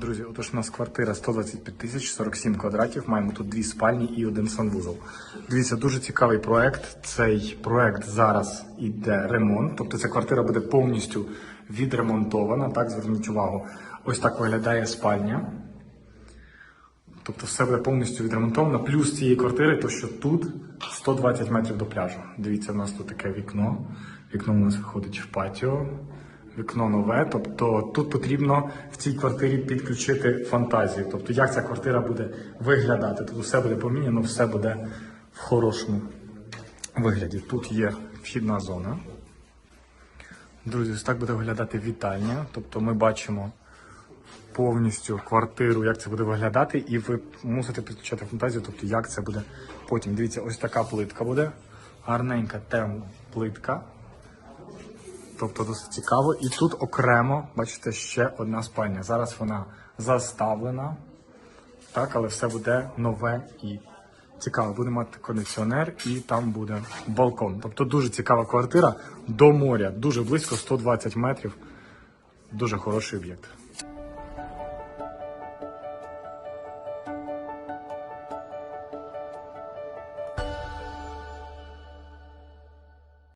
Друзі, отож у нас квартира 125 тисяч 47 квадратів. Маємо тут дві спальні і один санвузол. Дивіться, дуже цікавий проект. Цей проект зараз іде ремонт. Тобто ця квартира буде повністю відремонтована. Так, зверніть увагу. Ось так виглядає спальня. Тобто все буде повністю відремонтовано. Плюс цієї квартири, то що тут 120 метрів до пляжу. Дивіться, у нас тут таке вікно. Вікно у нас виходить в патіо. Вікно нове. Тобто тут потрібно в цій квартирі підключити фантазію. Тобто, як ця квартира буде виглядати. Тобто все буде поміняно, все буде в хорошому вигляді. Тут є вхідна зона. Друзі, ось так буде виглядати вітальня. Тобто ми бачимо повністю квартиру, як це буде виглядати, і ви мусите підключати фантазію, тобто як це буде потім. Дивіться, ось така плитка буде. Гарненька темна плитка. Тобто досить цікаво. І тут окремо, бачите, ще одна спальня. Зараз вона заставлена, так, але все буде нове і цікаво. Буде мати кондиціонер і там буде балкон. Тобто дуже цікава квартира до моря, дуже близько, 120 метрів. Дуже хороший об'єкт.